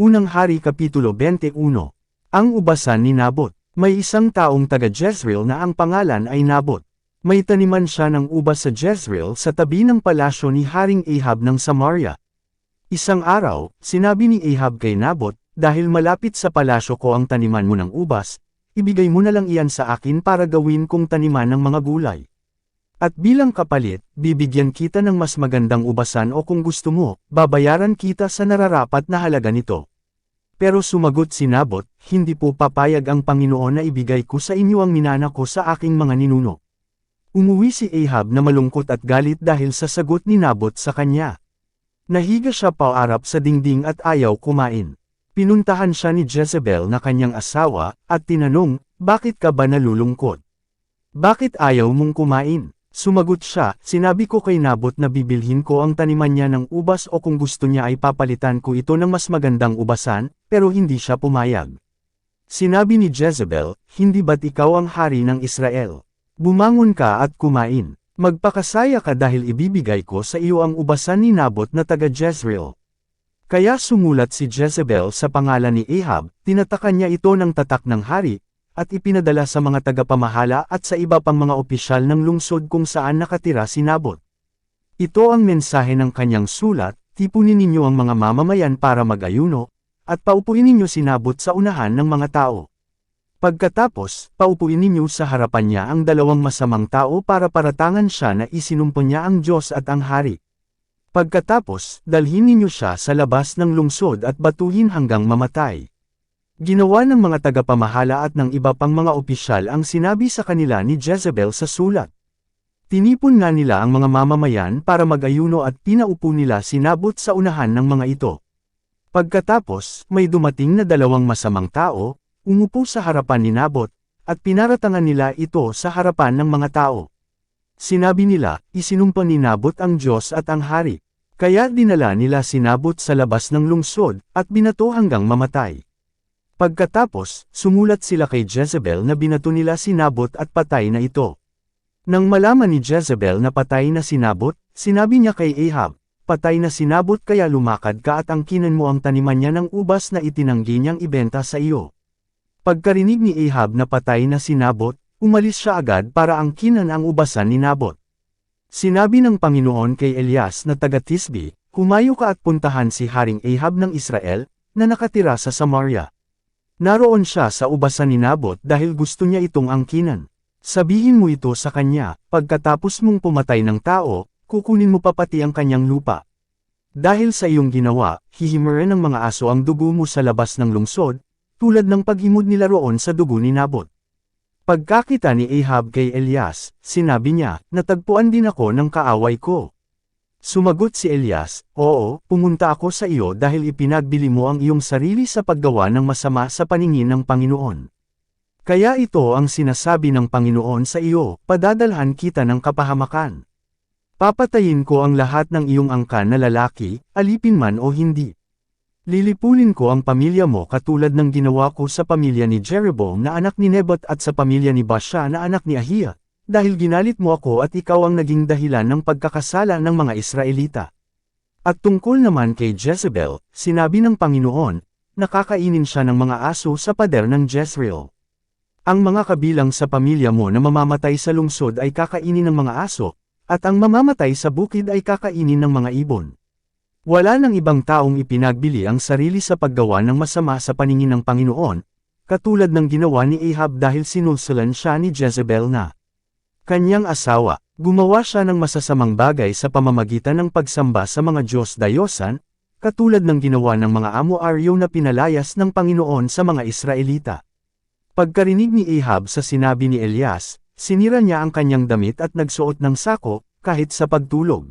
Unang Hari Kapitulo 21 Ang ubasan ni Nabot May isang taong taga Jezreel na ang pangalan ay Nabot. May taniman siya ng ubas sa Jezreel sa tabi ng palasyo ni Haring Ahab ng Samaria. Isang araw, sinabi ni Ahab kay Nabot, dahil malapit sa palasyo ko ang taniman mo ng ubas, ibigay mo na lang iyan sa akin para gawin kong taniman ng mga gulay. At bilang kapalit, bibigyan kita ng mas magandang ubasan o kung gusto mo, babayaran kita sa nararapat na halaga nito. Pero sumagot si Nabot, hindi po papayag ang Panginoon na ibigay ko sa inyo ang minana ko sa aking mga ninuno. Umuwi si Ahab na malungkot at galit dahil sa sagot ni Nabot sa kanya. Nahiga siya paarap sa dingding at ayaw kumain. Pinuntahan siya ni Jezebel na kanyang asawa, at tinanong, bakit ka ba nalulungkot? Bakit ayaw mong kumain? Sumagot siya, sinabi ko kay Nabot na bibilhin ko ang taniman niya ng ubas o kung gusto niya ay papalitan ko ito ng mas magandang ubasan, pero hindi siya pumayag. Sinabi ni Jezebel, hindi ba't ikaw ang hari ng Israel? Bumangon ka at kumain. Magpakasaya ka dahil ibibigay ko sa iyo ang ubasan ni Nabot na taga Jezreel. Kaya sumulat si Jezebel sa pangalan ni Ahab, tinatakan niya ito ng tatak ng hari, at ipinadala sa mga tagapamahala at sa iba pang mga opisyal ng lungsod kung saan nakatira si Nabot. Ito ang mensahe ng kanyang sulat, tipunin ninyo ang mga mamamayan para mag-ayuno, at paupuin ninyo si Nabot sa unahan ng mga tao. Pagkatapos, paupuin ninyo sa harapan niya ang dalawang masamang tao para paratangan siya na isinumpo niya ang Diyos at ang Hari. Pagkatapos, dalhin ninyo siya sa labas ng lungsod at batuhin hanggang mamatay. Ginawa ng mga tagapamahala at ng iba pang mga opisyal ang sinabi sa kanila ni Jezebel sa sulat. Tinipon nga nila ang mga mamamayan para mag-ayuno at pinaupo nila si Nabot sa unahan ng mga ito. Pagkatapos, may dumating na dalawang masamang tao, umupo sa harapan ni Nabot, at pinaratangan nila ito sa harapan ng mga tao. Sinabi nila, isinumpa ni Nabot ang Diyos at ang Hari. Kaya dinala nila si Nabot sa labas ng lungsod, at binato hanggang mamatay. Pagkatapos, sumulat sila kay Jezebel na binato nila si Nabot at patay na ito. Nang malaman ni Jezebel na patay na si Nabot, sinabi niya kay Ahab, patay na si Nabot kaya lumakad ka at angkinan mo ang taniman niya ng ubas na itinanggi niyang ibenta sa iyo. Pagkarinig ni Ahab na patay na si Nabot, umalis siya agad para angkinan ang ubasan ni Nabot. Sinabi ng Panginoon kay Elias na taga Tisbi, Humayo ka at puntahan si Haring Ahab ng Israel, na nakatira sa Samaria. Naroon siya sa ubasan ni Nabot dahil gusto niya itong angkinan. Sabihin mo ito sa kanya, pagkatapos mong pumatay ng tao, kukunin mo pa pati ang kanyang lupa. Dahil sa iyong ginawa, hihimurin ng mga aso ang dugo mo sa labas ng lungsod, tulad ng paghimod nila roon sa dugo ni Nabot. Pagkakita ni Ahab kay Elias, sinabi niya, natagpuan din ako ng kaaway ko. Sumagot si Elias, Oo, pumunta ako sa iyo dahil ipinagbili mo ang iyong sarili sa paggawa ng masama sa paningin ng Panginoon. Kaya ito ang sinasabi ng Panginoon sa iyo, padadalhan kita ng kapahamakan. Papatayin ko ang lahat ng iyong angkan na lalaki, alipin man o hindi. Lilipunin ko ang pamilya mo katulad ng ginawa ko sa pamilya ni Jeroboam na anak ni Nebat at sa pamilya ni Basha na anak ni Ahia, dahil ginalit mo ako at ikaw ang naging dahilan ng pagkakasala ng mga Israelita. At tungkol naman kay Jezebel, sinabi ng Panginoon, nakakainin siya ng mga aso sa pader ng Jezreel. Ang mga kabilang sa pamilya mo na mamamatay sa lungsod ay kakainin ng mga aso, at ang mamamatay sa bukid ay kakainin ng mga ibon. Wala ng ibang taong ipinagbili ang sarili sa paggawa ng masama sa paningin ng Panginoon, katulad ng ginawa ni Ahab dahil sinulsulan siya ni Jezebel na. Kanyang asawa, gumawa siya ng masasamang bagay sa pamamagitan ng pagsamba sa mga Diyos dayosan, katulad ng ginawa ng mga amo-aryo na pinalayas ng Panginoon sa mga Israelita. Pagkarinig ni Ahab sa sinabi ni Elias, sinira niya ang kanyang damit at nagsuot ng sako, kahit sa pagtulog.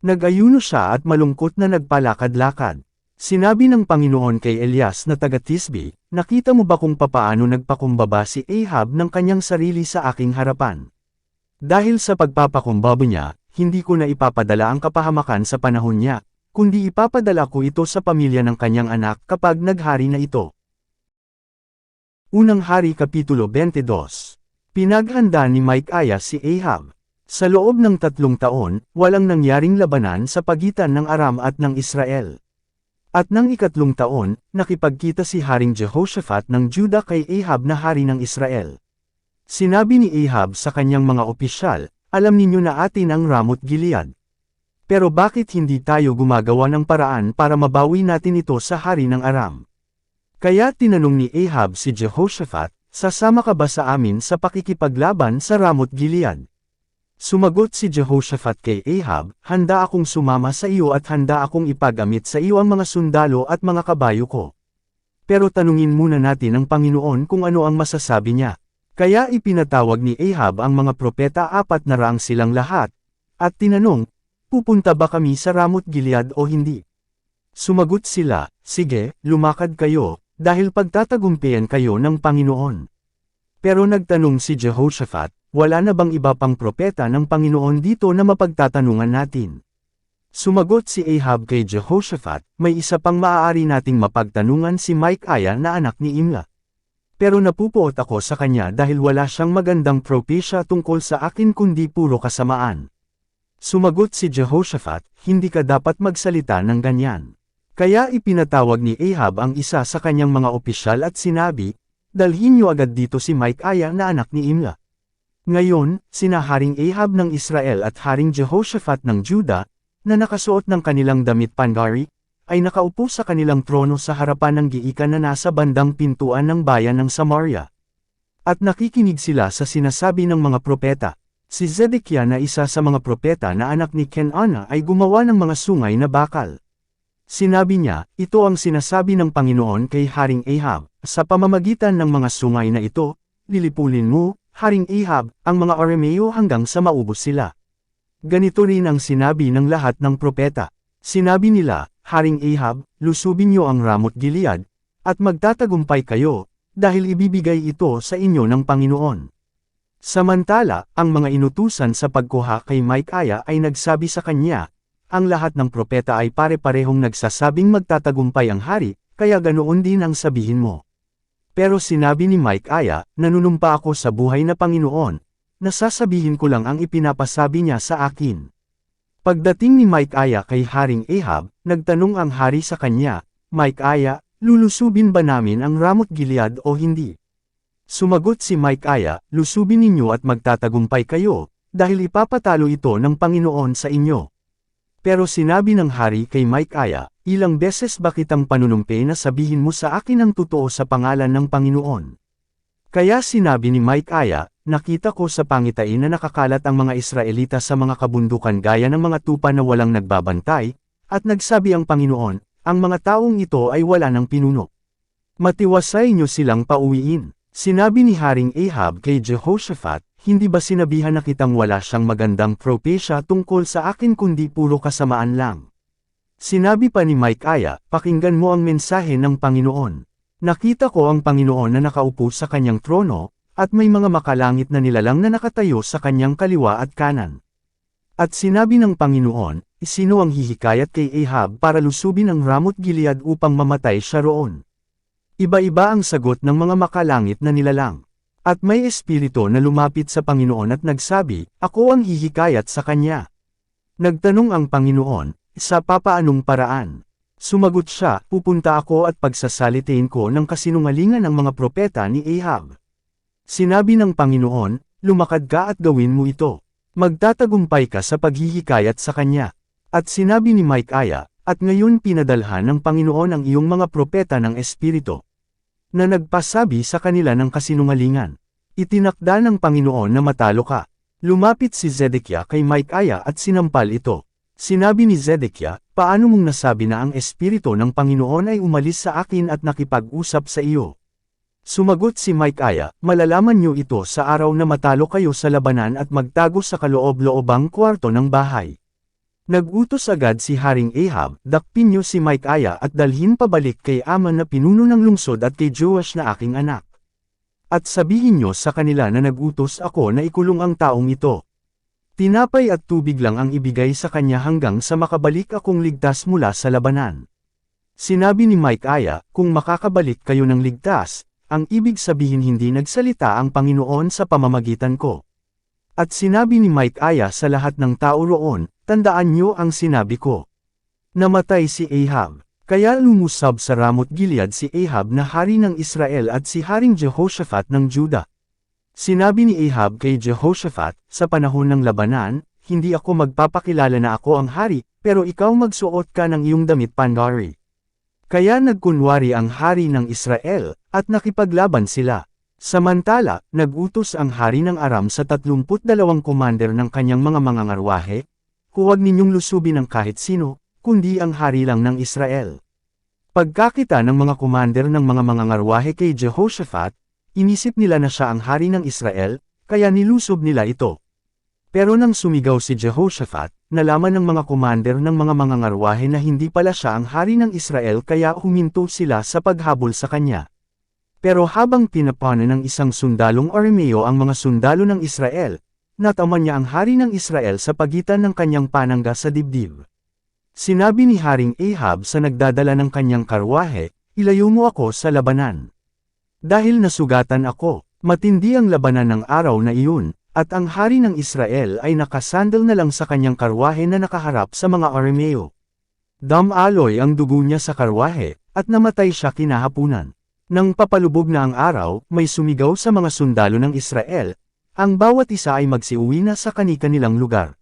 Nag-ayuno siya at malungkot na nagpalakad-lakad. Sinabi ng Panginoon kay Elias na taga Tisbi, nakita mo ba kung papaano nagpakumbaba si Ahab ng kanyang sarili sa aking harapan? Dahil sa pagpapakumbaba niya, hindi ko na ipapadala ang kapahamakan sa panahon niya, kundi ipapadala ko ito sa pamilya ng kanyang anak kapag naghari na ito. Unang Hari Kapitulo 22 Pinaghanda ni Mike Aya si Ahab. Sa loob ng tatlong taon, walang nangyaring labanan sa pagitan ng Aram at ng Israel. At nang ikatlong taon, nakipagkita si Haring Jehoshaphat ng Juda kay Ahab na hari ng Israel. Sinabi ni Ahab sa kanyang mga opisyal, alam ninyo na atin ang Ramot Gilead. Pero bakit hindi tayo gumagawa ng paraan para mabawi natin ito sa hari ng Aram? Kaya tinanong ni Ahab si Jehoshaphat, sasama ka ba sa amin sa pakikipaglaban sa Ramot Gilead? Sumagot si Jehoshaphat kay Ahab, handa akong sumama sa iyo at handa akong ipagamit sa iyo ang mga sundalo at mga kabayo ko. Pero tanungin muna natin ang Panginoon kung ano ang masasabi niya. Kaya ipinatawag ni Ahab ang mga propeta apat na rang silang lahat, at tinanong, pupunta ba kami sa Ramot Gilead o hindi? Sumagot sila, sige, lumakad kayo, dahil pagtatagumpian kayo ng Panginoon. Pero nagtanong si Jehoshaphat, wala na bang iba pang propeta ng Panginoon dito na mapagtatanungan natin? Sumagot si Ahab kay Jehoshaphat, may isa pang maaari nating mapagtanungan si Micaiah na anak ni Imla. Pero napupuot ako sa kanya dahil wala siyang magandang propesya tungkol sa akin kundi puro kasamaan. Sumagot si Jehoshaphat, hindi ka dapat magsalita ng ganyan. Kaya ipinatawag ni Ahab ang isa sa kanyang mga opisyal at sinabi, dalhin niyo agad dito si Micaiah na anak ni Imla. Ngayon, sina Haring Ahab ng Israel at Haring Jehoshaphat ng Juda, na nakasuot ng kanilang damit pangari, ay nakaupo sa kanilang trono sa harapan ng giikan na nasa bandang pintuan ng bayan ng Samaria. At nakikinig sila sa sinasabi ng mga propeta. Si Zedekiah na isa sa mga propeta na anak ni Kenana ay gumawa ng mga sungay na bakal. Sinabi niya, ito ang sinasabi ng Panginoon kay Haring Ahab, sa pamamagitan ng mga sungay na ito, lilipulin mo, Haring Ahab, ang mga Arameo hanggang sa maubos sila. Ganito rin ang sinabi ng lahat ng propeta. Sinabi nila, Haring Ahab, lusubin niyo ang Ramot Gilead, at magtatagumpay kayo, dahil ibibigay ito sa inyo ng Panginoon. Samantala, ang mga inutusan sa pagkuha kay Micaiah ay nagsabi sa kanya, ang lahat ng propeta ay pare-parehong nagsasabing magtatagumpay ang hari, kaya ganoon din ang sabihin mo. Pero sinabi ni Mike Aya, nanunumpa ako sa buhay na Panginoon, nasasabihin ko lang ang ipinapasabi niya sa akin. Pagdating ni Mike Aya kay Haring Ahab, nagtanong ang hari sa kanya, Mike Aya, lulusubin ba namin ang Ramot Gilead o hindi? Sumagot si Mike Aya, lusubin ninyo at magtatagumpay kayo, dahil ipapatalo ito ng Panginoon sa inyo. Pero sinabi ng hari kay Mike Aya, ilang beses ba kitang panunumpe na sabihin mo sa akin ang totoo sa pangalan ng Panginoon? Kaya sinabi ni Mike Aya, nakita ko sa pangitain na nakakalat ang mga Israelita sa mga kabundukan gaya ng mga tupa na walang nagbabantay, at nagsabi ang Panginoon, ang mga taong ito ay wala ng pinuno. Matiwasay niyo silang pauwiin. Sinabi ni Haring Ahab kay Jehoshaphat, hindi ba sinabihan na kitang wala siyang magandang propesya tungkol sa akin kundi puro kasamaan lang? Sinabi pa ni Micaiah, pakinggan mo ang mensahe ng Panginoon. Nakita ko ang Panginoon na nakaupo sa kanyang trono, at may mga makalangit na nilalang na nakatayo sa kanyang kaliwa at kanan. At sinabi ng Panginoon, sino ang hihikayat kay Ahab para lusubin ang Ramot Gilead upang mamatay siya roon? Iba-iba ang sagot ng mga makalangit na nilalang. At may espiritu na lumapit sa Panginoon at nagsabi, Ako ang hihikayat sa Kanya. Nagtanong ang Panginoon, sa papaanong paraan? Sumagot siya, pupunta ako at pagsasalitain ko ng kasinungalingan ng mga propeta ni Ahab. Sinabi ng Panginoon, lumakad ka at gawin mo ito. Magtatagumpay ka sa paghihikayat sa Kanya. At sinabi ni Micaiah, at ngayon pinadalhan ng Panginoon ang iyong mga propeta ng Espiritu na nagpasabi sa kanila ng kasinungalingan. Itinakda ng Panginoon na matalo ka. Lumapit si Zedekiah kay Micaiah at sinampal ito. Sinabi ni Zedekiah, paano mong nasabi na ang Espiritu ng Panginoon ay umalis sa akin at nakipag-usap sa iyo? Sumagot si Micaiah, malalaman niyo ito sa araw na matalo kayo sa labanan at magtago sa kaloob-loobang kwarto ng bahay. Nagutos agad si Haring Ahab, dakpin niyo si Micaiah at dalhin pabalik kay Aman na pinuno ng lungsod at kay Joash na aking anak. At sabihin niyo sa kanila na nagutos ako na ikulong ang taong ito. Tinapay at tubig lang ang ibigay sa kanya hanggang sa makabalik akong ligtas mula sa labanan. Sinabi ni Micaiah, kung makakabalik kayo ng ligtas, ang ibig sabihin hindi nagsalita ang Panginoon sa pamamagitan ko. At sinabi ni Micaiah sa lahat ng tao roon, Tandaan niyo ang sinabi ko. Namatay si Ahab. Kaya lumusab sa Ramot Gilead si Ahab na hari ng Israel at si Haring Jehoshaphat ng Juda. Sinabi ni Ahab kay Jehoshaphat, sa panahon ng labanan, hindi ako magpapakilala na ako ang hari, pero ikaw magsuot ka ng iyong damit pandari. Kaya nagkunwari ang hari ng Israel, at nakipaglaban sila. Samantala, nagutos ang hari ng Aram sa 32 commander ng kanyang mga mga ngarwahe, huwag ninyong lusubin ang kahit sino, kundi ang hari lang ng Israel. Pagkakita ng mga commander ng mga mga ngarwahe kay Jehoshaphat, inisip nila na siya ang hari ng Israel, kaya nilusob nila ito. Pero nang sumigaw si Jehoshaphat, nalaman ng mga commander ng mga mga ngarwahe na hindi pala siya ang hari ng Israel kaya huminto sila sa paghabol sa kanya. Pero habang pinapano ng isang sundalong Arameo ang mga sundalo ng Israel, nataman niya ang hari ng Israel sa pagitan ng kanyang panangga sa dibdib. Sinabi ni Haring Ahab sa nagdadala ng kanyang karwahe, ilayo mo ako sa labanan. Dahil nasugatan ako, matindi ang labanan ng araw na iyon, at ang hari ng Israel ay nakasandal na lang sa kanyang karwahe na nakaharap sa mga Arameo. Damaloy ang dugo niya sa karwahe, at namatay siya kinahapunan. Nang papalubog na ang araw, may sumigaw sa mga sundalo ng Israel, ang bawat isa ay magsiuwi na sa kani-kanilang lugar.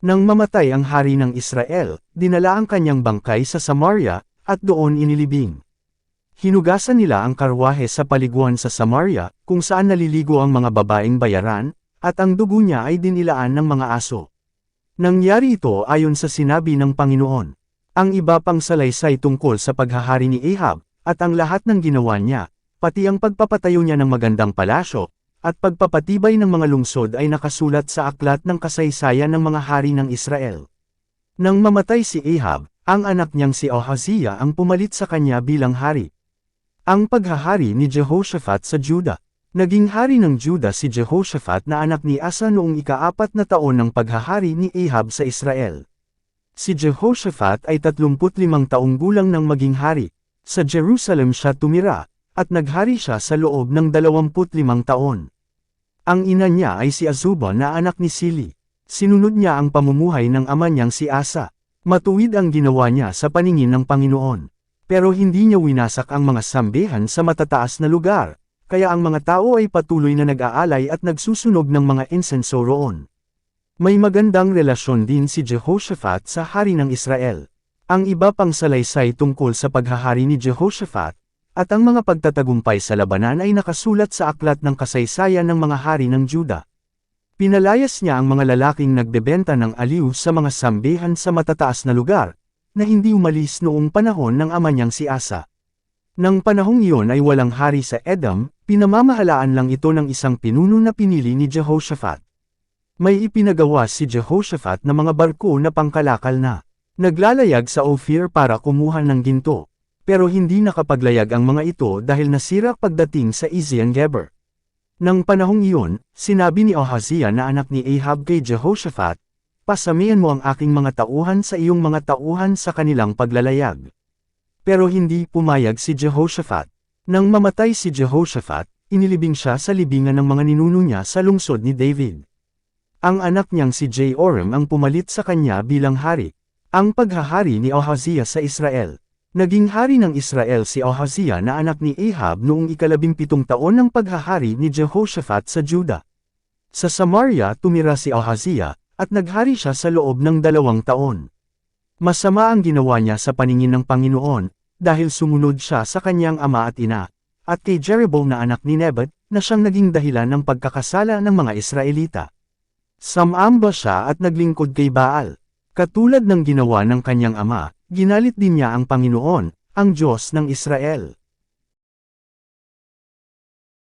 Nang mamatay ang hari ng Israel, dinala ang kanyang bangkay sa Samaria, at doon inilibing. Hinugasan nila ang karwahe sa paliguan sa Samaria, kung saan naliligo ang mga babaeng bayaran, at ang dugo niya ay dinilaan ng mga aso. Nangyari ito ayon sa sinabi ng Panginoon. Ang iba pang salaysay tungkol sa paghahari ni Ahab, at ang lahat ng ginawa niya, pati ang pagpapatayo niya ng magandang palasyo, at pagpapatibay ng mga lungsod ay nakasulat sa aklat ng kasaysayan ng mga hari ng Israel. Nang mamatay si Ahab, ang anak niyang si Ahaziah ang pumalit sa kanya bilang hari. Ang paghahari ni Jehoshaphat sa Judah. Naging hari ng Juda si Jehoshaphat na anak ni Asa noong ikaapat na taon ng paghahari ni Ahab sa Israel. Si Jehoshaphat ay 35 taong gulang nang maging hari. Sa Jerusalem siya tumira, at naghari siya sa loob ng 25 taon. Ang ina niya ay si Azuba na anak ni Sili. Sinunod niya ang pamumuhay ng ama niyang si Asa. Matuwid ang ginawa niya sa paningin ng Panginoon. Pero hindi niya winasak ang mga sambihan sa matataas na lugar kaya ang mga tao ay patuloy na nag-aalay at nagsusunog ng mga insenso roon. May magandang relasyon din si Jehoshaphat sa hari ng Israel. Ang iba pang salaysay tungkol sa paghahari ni Jehoshaphat, at ang mga pagtatagumpay sa labanan ay nakasulat sa aklat ng kasaysayan ng mga hari ng Juda. Pinalayas niya ang mga lalaking nagbebenta ng aliw sa mga sambihan sa matataas na lugar, na hindi umalis noong panahon ng ama niyang si Asa. Nang panahong iyon ay walang hari sa Edom, pinamamahalaan lang ito ng isang pinuno na pinili ni Jehoshaphat. May ipinagawa si Jehoshaphat na mga barko na pangkalakal na. Naglalayag sa Ophir para kumuha ng ginto. Pero hindi nakapaglayag ang mga ito dahil nasira pagdating sa Ezion Geber. Nang panahong iyon, sinabi ni Ahaziah na anak ni Ahab kay Jehoshaphat, Pasamihan mo ang aking mga tauhan sa iyong mga tauhan sa kanilang paglalayag. Pero hindi pumayag si Jehoshaphat. Nang mamatay si Jehoshaphat, inilibing siya sa libingan ng mga ninuno niya sa lungsod ni David. Ang anak niyang si Joram ang pumalit sa kanya bilang hari. Ang paghahari ni Ahaziah sa Israel. Naging hari ng Israel si Ahaziah na anak ni Ahab noong ikalabing pitong taon ng paghahari ni Jehoshaphat sa Juda. Sa Samaria tumira si Ahaziah, at naghari siya sa loob ng dalawang taon. Masama ang ginawa niya sa paningin ng Panginoon, dahil sumunod siya sa kanyang ama at ina, at kay Jeroboam na anak ni Nebat, na siyang naging dahilan ng pagkakasala ng mga Israelita. Samamba siya at naglingkod kay Baal. Katulad ng ginawa ng kanyang ama, ginalit din niya ang Panginoon, ang Diyos ng Israel.